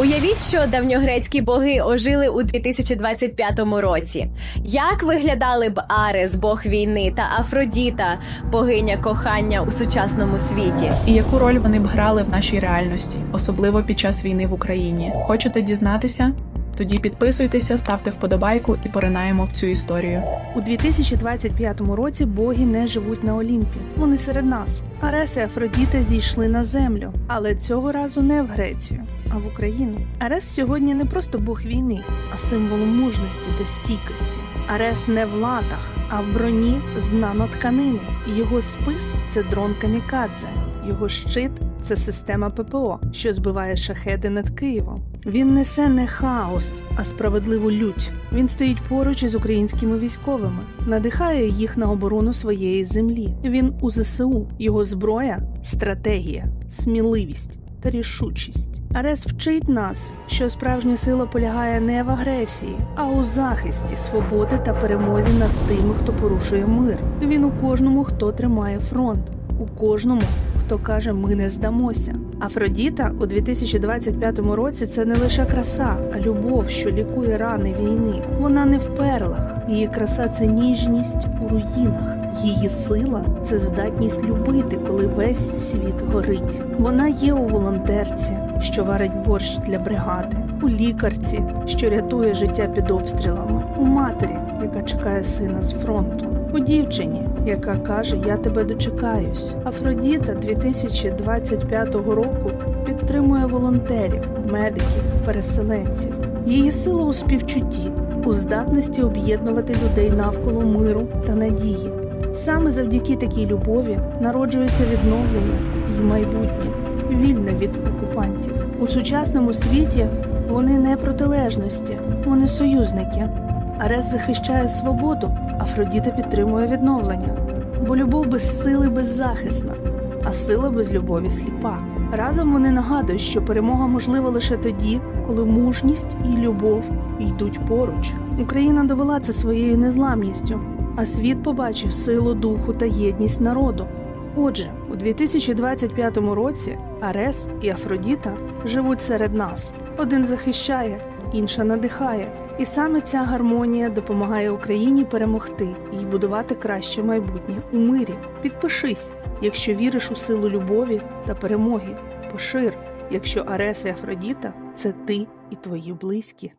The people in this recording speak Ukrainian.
Уявіть, що давньогрецькі боги ожили у 2025 році. Як виглядали б Арес, бог війни, та Афродіта, богиня кохання у сучасному світі? І яку роль вони б грали в нашій реальності, особливо під час війни в Україні? Хочете дізнатися? Тоді підписуйтеся, ставте вподобайку і поринаємо в цю історію. У 2025 році боги не живуть на Олімпі. Вони серед нас. Арес і Афродіта зійшли на землю, але цього разу не в Грецію, а в Україну. Арес сьогодні не просто бог війни, а символ мужності та стійкості. Арес не в латах, а в броні з нанотканини. Його спис це дрон камікадзе. Його щит це система ППО, що збиває шахеди над Києвом. Він несе не хаос, а справедливу лють. Він стоїть поруч із українськими військовими, надихає їх на оборону своєї землі. Він у ЗСУ. Його зброя стратегія, сміливість та рішучість. Арес вчить нас, що справжня сила полягає не в агресії, а у захисті свободи та перемозі над тими, хто порушує мир. Він у кожному, хто тримає фронт, у кожному, хто каже, ми не здамося. Афродіта у 2025 році це не лише краса, а любов, що лікує рани війни. Вона не в перлах. Її краса це ніжність у руїнах. Її сила це здатність любити, коли весь світ горить. Вона є у волонтерці, що варить борщ для бригади, у лікарці, що рятує життя під обстрілами, у матері, яка чекає сина з фронту. У дівчині, яка каже: Я тебе дочекаюсь. Афродіта 2025 року підтримує волонтерів, медиків, переселенців. Її сила у співчутті, у здатності об'єднувати людей навколо миру та надії. Саме завдяки такій любові народжується відновлення і майбутнє, вільне від окупантів. У сучасному світі вони не протилежності, вони союзники. Арес захищає свободу, Афродіта підтримує відновлення. Бо любов без сили беззахисна, а сила без любові сліпа. Разом вони нагадують, що перемога можлива лише тоді, коли мужність і любов йдуть поруч. Україна довела це своєю незламністю, а світ побачив силу духу та єдність народу. Отже, у 2025 році Арес і Афродіта живуть серед нас. Один захищає, інша надихає. І саме ця гармонія допомагає Україні перемогти і будувати краще майбутнє у мирі. Підпишись, якщо віриш у силу любові та перемоги. Пошир, якщо Арес і Афродіта це ти і твої близькі.